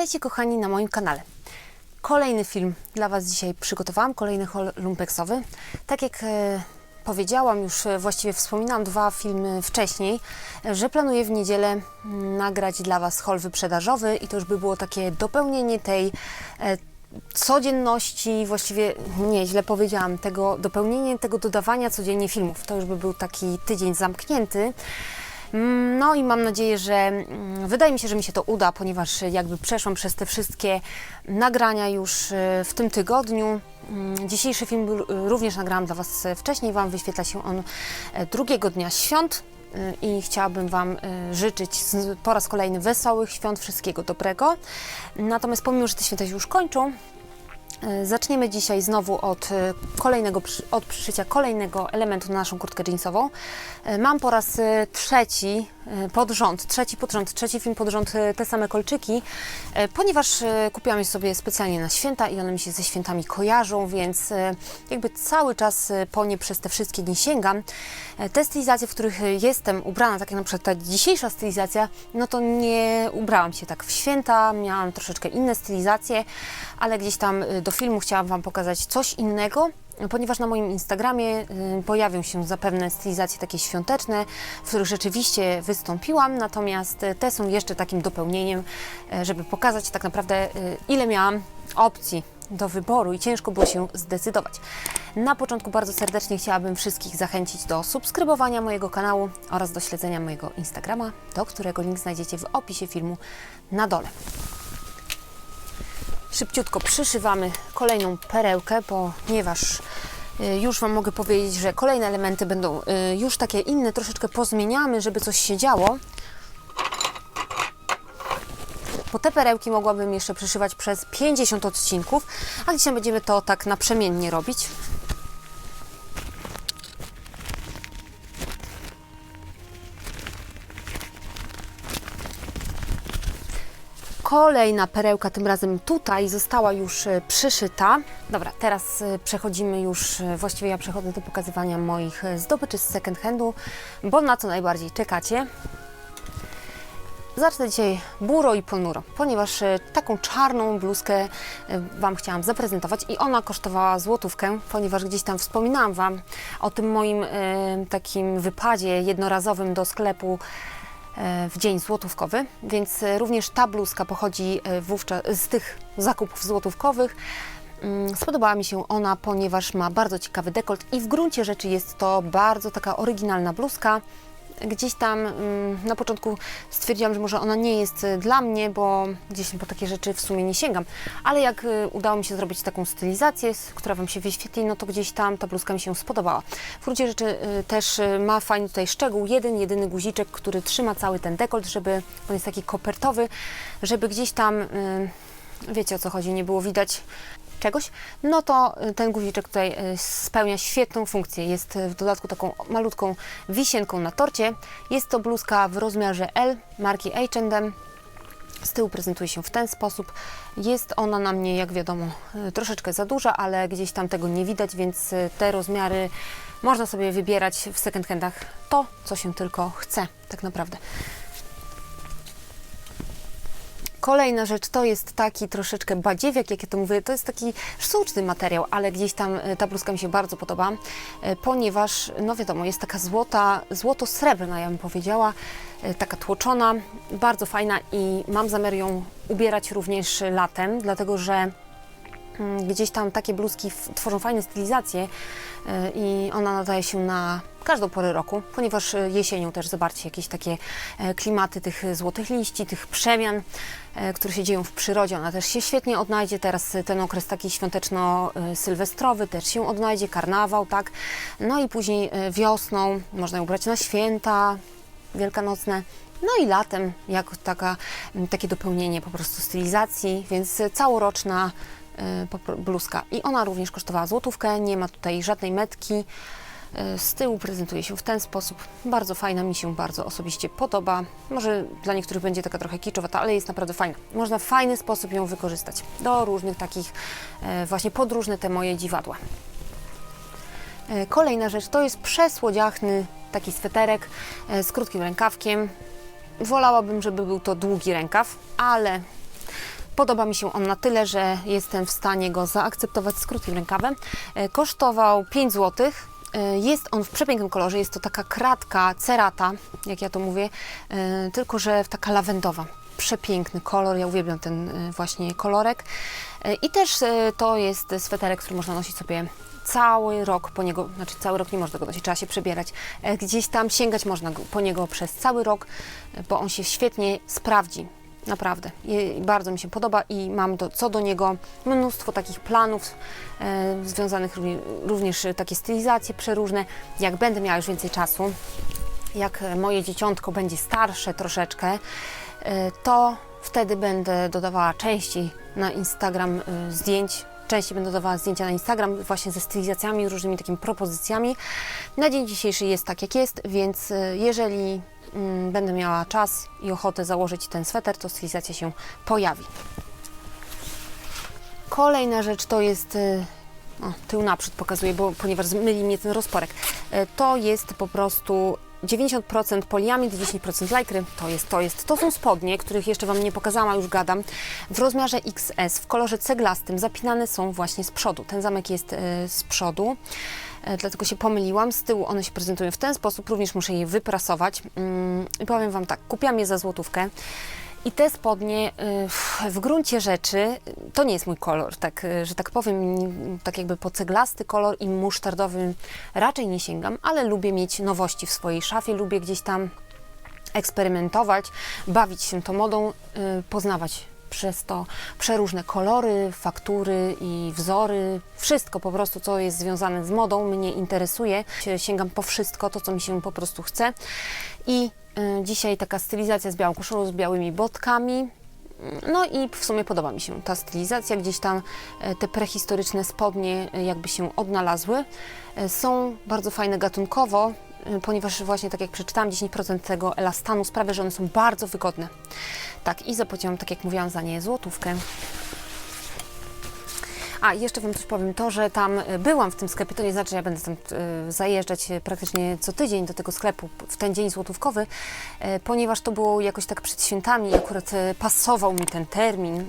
Witajcie kochani na moim kanale. Kolejny film dla Was dzisiaj przygotowałam, kolejny hol lumpeksowy. Tak jak e, powiedziałam, już e, właściwie wspominałam dwa filmy wcześniej, e, że planuję w niedzielę mm, nagrać dla Was hol wyprzedażowy i to już by było takie dopełnienie tej codzienności, właściwie nie, źle powiedziałam, tego dopełnienie tego dodawania codziennie filmów. To już by był taki tydzień zamknięty. No i mam nadzieję, że mm, wydaje mi się, że mi się to uda, ponieważ jakby przeszłam przez te wszystkie nagrania już e, w tym tygodniu. Mm, Dzisiejszy film był- również nagrałam dla Was wcześniej, Wam wyświetla się on e, drugiego dnia świąt e, i chciałabym Wam życzyć po raz kolejny wesołych świąt, wszystkiego dobrego. Natomiast pomimo, że te święta się już kończą, Zaczniemy dzisiaj znowu od e, kolejnego, od przyszycia kolejnego elementu na naszą kurtkę jeansową. E, Mam po raz e, trzeci e, pod rząd, trzeci pod rząd, trzeci film pod rząd e, te same kolczyki, e, ponieważ e, kupiłam je sobie specjalnie na święta i one mi się ze świętami kojarzą, więc e, jakby cały czas e, po nie przez te wszystkie dni sięgam. E, Te stylizacje, w których e, jestem ubrana, tak jak na przykład ta dzisiejsza stylizacja, no to nie ubrałam się tak w święta, miałam troszeczkę inne stylizacje, ale gdzieś tam y, do filmu chciałam Wam pokazać coś innego, ponieważ na moim Instagramie y, pojawią się zapewne stylizacje takie świąteczne, w których rzeczywiście wystąpiłam, natomiast y, te są jeszcze takim dopełnieniem, y, żeby pokazać tak naprawdę ile miałam opcji do wyboru i ciężko było się zdecydować. Na początku bardzo serdecznie chciałabym wszystkich zachęcić do subskrybowania mojego kanału oraz do śledzenia mojego Instagrama, do którego link znajdziecie w opisie filmu na dole. Szybciutko przyszywamy kolejną perełkę, ponieważ y, już Wam mogę powiedzieć, że kolejne elementy będą y, już takie inne, troszeczkę pozmieniamy, żeby coś się działo. Bo te perełki mogłabym jeszcze przyszywać przez 50 odcinków, a dzisiaj będziemy to tak naprzemiennie robić. Kolejna perełka, tym razem tutaj, została już e, przyszyta. Dobra, teraz e, przechodzimy już, e, właściwie ja przechodzę do pokazywania moich zdobyczy z second handu, bo na co najbardziej czekacie. Zacznę dzisiaj buro i ponuro, ponieważ taką czarną bluzkę Wam chciałam zaprezentować i ona kosztowała złotówkę, ponieważ gdzieś tam wspominałam Wam o tym moim takim wypadzie jednorazowym do sklepu w dzień złotówkowy, więc e, również ta bluzka pochodzi e, wówczas z tych zakupów złotówkowych. Mm, Spodobała mi się ona, ponieważ ma bardzo ciekawy dekolt i w gruncie rzeczy jest to bardzo taka oryginalna bluzka. Gdzieś tam mm, na początku stwierdziłam, że może ona nie jest e, dla mnie, bo gdzieś po takie rzeczy w sumie nie sięgam. Ale jak e, udało mi się zrobić taką stylizację, która Wam się wyświetli, no to gdzieś tam ta bluzka mi się spodobała. W gruncie rzeczy e, też ma fajny tutaj szczegół, jeden, jedyny guziczek, który trzyma cały ten dekolt, żeby, on jest taki kopertowy, żeby gdzieś tam, wiecie o co chodzi, nie było widać czegoś, no to y, ten guziczek tutaj y, spełnia świetną funkcję. Jest y, w dodatku taką malutką wisienką na torcie. Jest to bluzka w rozmiarze L marki H&M. Z tyłu prezentuje się w ten sposób. Jest ona na mnie, jak wiadomo, troszeczkę za duża, ale gdzieś tam tego nie widać, więc te rozmiary można sobie wybierać w second handach to, co się tylko chce, tak naprawdę. Kolejna rzecz to jest taki troszeczkę badziewiak, jak ja to mówię, to jest taki sztuczny materiał, ale gdzieś tam e, ta bluzka mi się bardzo podoba, e, ponieważ, no wiadomo, jest taka złota, złoto-srebrna, ja bym powiedziała, e, taka tłoczona, bardzo fajna i mam zamiar ją ubierać również latem, dlatego że Mm, gdzieś tam takie bluzki tworzą fajne stylizacje i ona nadaje się na każdą porę roku, ponieważ y, jesienią też zobaczcie jakieś takie e, klimaty tych złotych liści, tych przemian, e, które się dzieją w przyrodzie. Ona też się świetnie odnajdzie. Teraz ten okres taki świąteczno-sylwestrowy też się odnajdzie, karnawał, tak. No i później wiosną można ją ubrać na święta wielkanocne. No i latem, jak taka, takie dopełnienie po prostu stylizacji, więc całoroczna bluzka. I ona również kosztowała złotówkę, nie ma tutaj żadnej metki. Y, Z tyłu prezentuje się w ten sposób. Bardzo fajna, mi się bardzo osobiście podoba. Może dla niektórych będzie taka trochę kiczowata, ale jest naprawdę fajna. Można w fajny sposób ją wykorzystać do różnych takich e, właśnie podróżne te moje dziwadła. E, Kolejna rzecz to jest przesłodziachny taki sweterek e, z krótkim rękawkiem. Wolałabym, żeby był to długi rękaw, ale Podoba mi się on na tyle, że jestem w stanie go zaakceptować z krótkim rękawem. E, Kosztował 5 zł. Jest on w przepięknym kolorze, jest to taka kratka cerata, jak ja to mówię, e, tylko że taka lawendowa. Przepiękny kolor, ja uwielbiam ten e, właśnie kolorek. E, I też e, to jest sweterek, który można nosić sobie cały rok po niego, znaczy cały rok nie można go nosić, trzeba się przebierać. E, Gdzieś tam sięgać można po niego przez cały rok, e, bo on się świetnie sprawdzi. Naprawdę. I bardzo mi się podoba i mam do, co do niego mnóstwo takich planów e, związanych równie, również e, takie stylizacje przeróżne. Jak będę miała już więcej czasu, jak moje dzieciątko będzie starsze troszeczkę, e, to wtedy będę dodawała częściej na Instagram e, zdjęć. Częściej będę dodawała zdjęcia na Instagram właśnie ze stylizacjami, różnymi takimi propozycjami. Na dzień dzisiejszy jest tak jak jest, więc e, jeżeli mm, będę miała czas i ochotę założyć ten sweter, to stylizacja się pojawi. Kolejna rzecz to jest e, o, tył naprzód pokazuję, bo, ponieważ myli mnie ten rozporek. E, To jest po prostu 90% poliamid, 10% lajkry. To jest, to jest. To są spodnie, których jeszcze Wam nie pokazałam, już gadam. W rozmiarze XS, w kolorze ceglastym, zapinane są właśnie z przodu. Ten zamek jest e, z przodu. E, Dlatego się pomyliłam. Z tyłu one się prezentują w ten sposób. Również muszę je wyprasować. Mm, I powiem Wam tak, kupiłam je za złotówkę. I te spodnie y, w gruncie rzeczy y, to nie jest mój kolor, tak, y, że tak powiem, tak jakby po ceglasty kolor i musztardowy raczej nie sięgam, ale lubię mieć nowości w swojej szafie, lubię gdzieś tam eksperymentować, bawić się tą modą, poznawać przez to przeróżne kolory, faktury i wzory. Wszystko po prostu, co jest związane z modą, mnie interesuje. Sięgam po wszystko, to co mi się po prostu chce. I dzisiaj taka stylizacja z białą koszulą, z białymi botkami. No i w sumie podoba mi się ta stylizacja. Gdzieś tam e, te prehistoryczne spodnie e, jakby się odnalazły. E, Są bardzo fajne gatunkowo, e, ponieważ właśnie tak jak przeczytałam, 10% tego elastanu sprawia, że one są bardzo wygodne. Tak, i zapłaciłam, tak jak mówiłam, za nie złotówkę. A, jeszcze Wam coś powiem, to, że tam e, byłam w tym sklepie, to nie znaczy, że ja będę tam e, zajeżdżać e, praktycznie co tydzień do tego sklepu w ten dzień złotówkowy, ponieważ to było jakoś tak przed świętami, akurat pasował mi ten termin,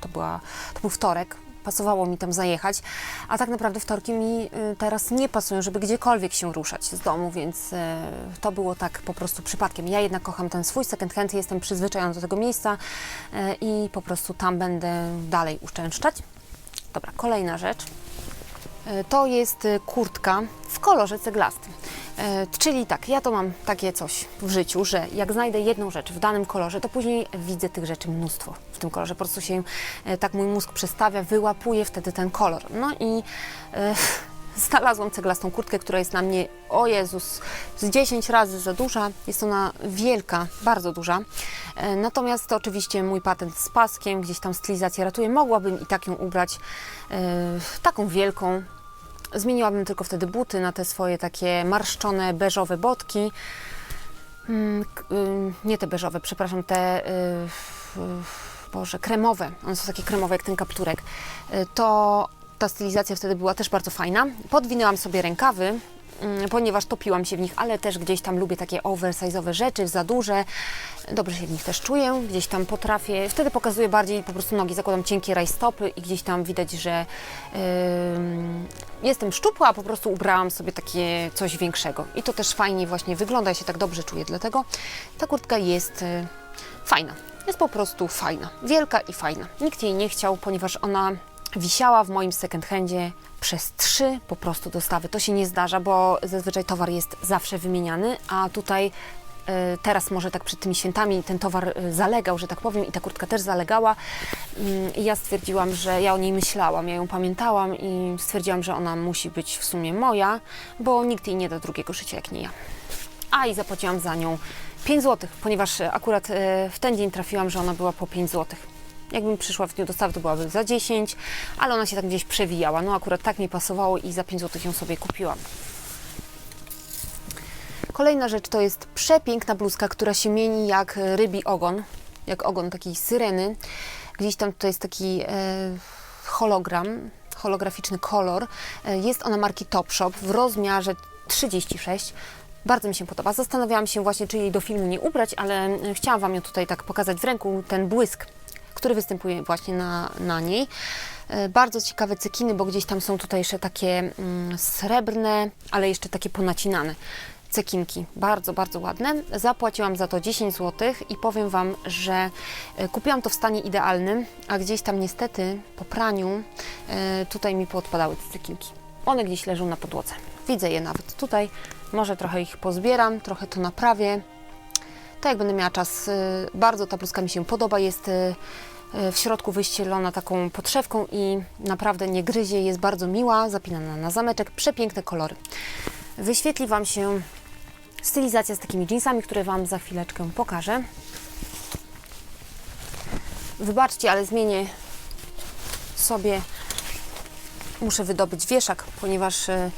to, była, to był wtorek, pasowało mi tam zajechać, a tak naprawdę wtorki mi teraz nie pasują, żeby gdziekolwiek się ruszać z domu, więc to było tak po prostu przypadkiem. Ja jednak kocham ten swój second hand, jestem przyzwyczajona do tego miejsca i po prostu tam będę dalej uszczęszczać. Dobra, kolejna rzecz. E, To jest e, kurtka w kolorze ceglastym. E, Czyli tak, ja to mam takie coś w życiu, że jak znajdę jedną rzecz w danym kolorze, to później widzę tych rzeczy mnóstwo w tym kolorze. Po prostu się tak mój mózg przestawia, wyłapuje wtedy ten kolor. No i znalazłam ceglastą kurtkę, która jest na mnie, o Jezus, z 10 razy za duża. Jest ona wielka, bardzo duża. E, Natomiast to oczywiście mój patent z paskiem, gdzieś tam stylizacja ratuje. Mogłabym i tak ją ubrać, e, taką wielką. Zmieniłabym tylko wtedy buty na te swoje takie marszczone, beżowe botki. Mm, ym, Nie te beżowe, przepraszam, te, y, Boże, kremowe. One są takie kremowe jak ten kapturek. Y, To ta stylizacja wtedy była też bardzo fajna. Podwinęłam sobie rękawy, mm, ponieważ topiłam się w nich, ale też gdzieś tam lubię takie oversize'owe rzeczy, za duże. Dobrze się w nich też czuję, gdzieś tam potrafię. Wtedy pokazuję bardziej po prostu nogi, zakładam cienkie rajstopy i gdzieś tam widać, że ym, jestem szczupła, a po prostu ubrałam sobie takie coś większego. I to też fajnie właśnie wygląda, ja się tak dobrze czuję, dlatego ta kurtka jest y, fajna. Jest po prostu fajna, wielka i fajna. Nikt jej nie chciał, ponieważ ona wisiała w moim second handzie przez trzy po prostu dostawy. To się nie zdarza, bo zazwyczaj towar jest zawsze wymieniany, a tutaj e, teraz może tak przed tymi świętami ten towar e, zalegał, że tak powiem, i ta kurtka też zalegała. Mm, I ja stwierdziłam, że ja o niej myślałam, ja ją pamiętałam i stwierdziłam, że ona musi być w sumie moja, bo nikt jej nie da drugiego życia jak nie ja. A i zapłaciłam za nią 5 zł, ponieważ e, akurat w ten dzień trafiłam, że ona była po 5 zł. Jakbym przyszła w dniu dostawy, to byłaby za 10, ale ona się tak gdzieś przewijała. No akurat tak mi pasowało i za 5 zł ją sobie kupiłam. Kolejna rzecz to jest przepiękna bluzka, która się mieni jak rybi ogon, jak ogon takiej syreny. Gdzieś tam to jest taki e, hologram, holograficzny kolor. E, Jest ona marki Topshop w rozmiarze 36. Bardzo mi się podoba. Zastanawiałam się właśnie, czy jej do filmu nie ubrać, ale e, chciałam Wam ją tutaj tak pokazać w ręku, ten błysk, który występuje właśnie na, na niej. E, Bardzo ciekawe cekiny, bo gdzieś tam są tutaj jeszcze takie mm, srebrne, ale jeszcze takie ponacinane cekinki. Bardzo, bardzo ładne. Zapłaciłam za to 10 zł i powiem Wam, że e, kupiłam to w stanie idealnym, a gdzieś tam niestety po praniu e, tutaj mi poodpadały te cekinki. One gdzieś leżą na podłodze. Widzę je nawet tutaj. Może trochę ich pozbieram, trochę to naprawię. Tak jak będę miała czas, bardzo ta bluzka mi się podoba. Jest w środku wyścielona taką podszewką i naprawdę nie gryzie, jest bardzo miła, zapinana na zameczek, przepiękne kolory. Wyświetli Wam się stylizacja z takimi jeansami, które Wam za chwileczkę pokażę. Wybaczcie, ale zmienię sobie, muszę wydobyć wieszak, ponieważ y,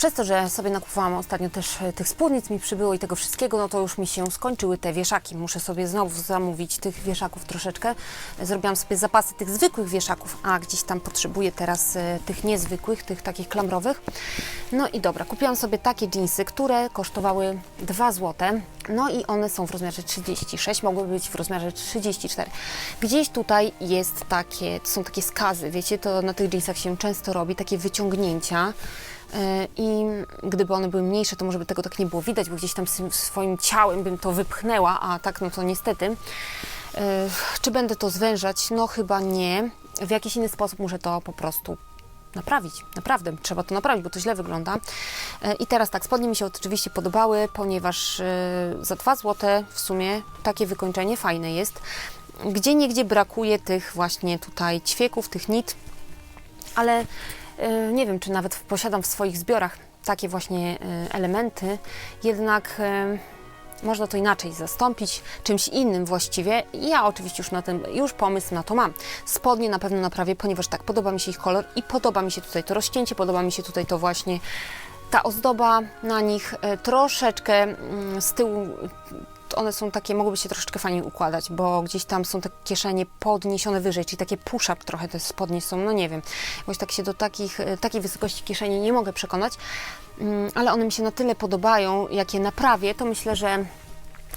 przez to, że sobie nakupowałam ostatnio też e, tych spódnic, mi przybyło i tego wszystkiego, no to już mi się skończyły te wieszaki. Muszę sobie znowu zamówić tych wieszaków troszeczkę. Zrobiłam sobie zapasy tych zwykłych wieszaków, a gdzieś tam potrzebuję teraz e, tych niezwykłych, tych takich klamrowych. No i dobra, kupiłam sobie takie jeansy, które kosztowały 2 zł. No i one są w rozmiarze 36, mogły być w rozmiarze 34. Gdzieś tutaj jest takie, są takie skazy, wiecie, to na tych jeansach się często robi, takie wyciągnięcia. I gdyby one były mniejsze, to może by tego tak nie było widać, bo gdzieś tam swoim ciałem bym to wypchnęła, a tak no to niestety. E, Czy będę to zwężać? No chyba nie. W jakiś inny sposób muszę to po prostu naprawić. Naprawdę, trzeba to naprawić, bo to źle wygląda. E, I teraz tak, spodnie mi się oczywiście podobały, ponieważ e, za 2 zł w sumie takie wykończenie fajne jest. Gdzie niegdzie brakuje tych właśnie tutaj ćwieków, tych nit, ale nie wiem, czy nawet posiadam w swoich zbiorach takie właśnie e, elementy, jednak e, można to inaczej zastąpić, czymś innym właściwie. Ja oczywiście już na tym, już pomysł na to mam. Spodnie na pewno naprawię, ponieważ tak, podoba mi się ich kolor i podoba mi się tutaj to rozcięcie, podoba mi się tutaj to właśnie ta ozdoba na nich e, troszeczkę mm, z tyłu one są takie, mogłyby się troszeczkę fajnie układać, bo gdzieś tam są te kieszenie podniesione wyżej, czyli takie push-up trochę te spodnie są, no nie wiem, jakoś tak się do takich, e, takiej wysokości kieszeni nie mogę przekonać, Mm, ale one mi się na tyle podobają, jak je naprawię, to myślę, że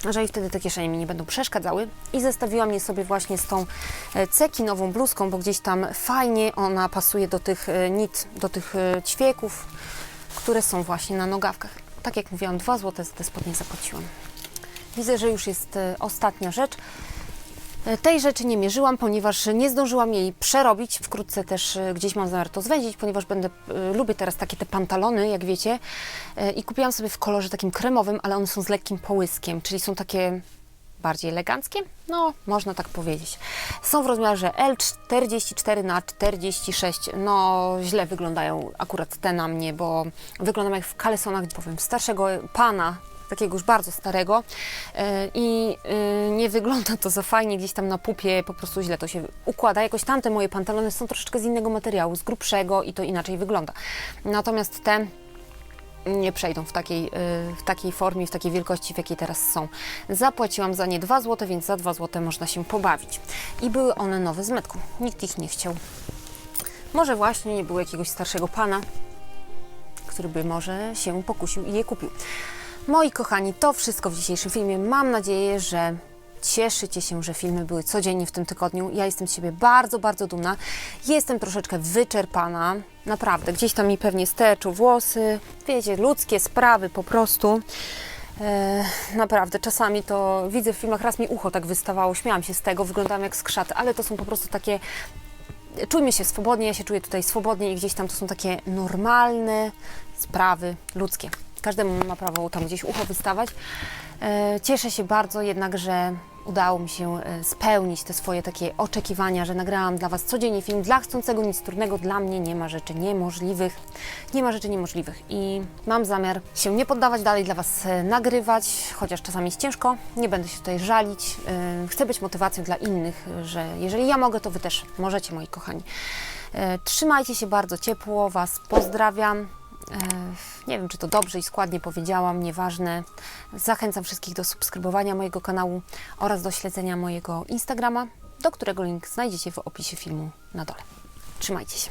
że i wtedy te kieszenie mi nie będą przeszkadzały. I zestawiłam je sobie właśnie z tą e, cekinową bluzką, bo gdzieś tam fajnie ona pasuje do tych e, nit, do tych ćwieków, które są właśnie na nogawkach. Tak jak mówiłam, 2 zł za te spodnie zapłaciłam. Widzę, że już jest e, ostatnia rzecz. E, Tej rzeczy nie mierzyłam, ponieważ nie zdążyłam jej przerobić. Wkrótce też e, gdzieś mam zamiar to zwędzić, ponieważ będę, lubię teraz takie te pantalony, jak wiecie. I kupiłam sobie w kolorze takim kremowym, ale one są z lekkim połyskiem, czyli są takie bardziej eleganckie? No, można tak powiedzieć. Są w rozmiarze L44 na 46. No, źle wyglądają akurat te na mnie, bo wyglądam jak w kalesonach, powiem, starszego pana, takiego już bardzo starego e, i e, nie wygląda to za fajnie gdzieś tam na pupie, po prostu źle to się układa. Jakoś tamte moje pantalony są troszeczkę z innego materiału, z grubszego i to inaczej wygląda. Natomiast te nie przejdą w takiej, y, w takiej formie, w takiej wielkości, w jakiej teraz są. Zapłaciłam za nie 2 zł, więc za 2 zł można się pobawić. I były one nowe z metką. Nikt ich nie chciał. Może właśnie nie było jakiegoś starszego pana, który by może się pokusił i je kupił. Moi kochani, to wszystko w dzisiejszym filmie. Mam nadzieję, że cieszycie się, że filmy były codziennie w tym tygodniu. Ja jestem z siebie bardzo, bardzo dumna. Jestem troszeczkę wyczerpana. Naprawdę, gdzieś tam mi pewnie steczą włosy. Wiecie, ludzkie sprawy po prostu. E, naprawdę, czasami to widzę w filmach, raz mi ucho tak wystawało, śmiałam się z tego, wyglądałam jak skrzat, ale to są po prostu takie czujmy się swobodnie, ja się czuję tutaj swobodnie i gdzieś tam to są takie normalne sprawy ludzkie. Każdemu ma prawo tam gdzieś ucho wystawać. E, Cieszę się bardzo jednak, że udało mi się e, spełnić te swoje takie oczekiwania, że nagrałam dla Was codziennie film. Dla chcącego nic trudnego, dla mnie nie ma rzeczy niemożliwych. Nie ma rzeczy niemożliwych i mam zamiar się nie poddawać dalej dla Was e, nagrywać, chociaż czasami jest ciężko. Nie będę się tutaj żalić. Chcę być motywacją dla innych, że jeżeli ja mogę, to Wy też możecie, moi kochani. Trzymajcie się bardzo ciepło, Was pozdrawiam. E, Nie wiem, czy to dobrze i składnie powiedziałam, nieważne. Zachęcam wszystkich do subskrybowania mojego kanału oraz do śledzenia mojego Instagrama, do którego link znajdziecie w opisie filmu na dole. Trzymajcie się.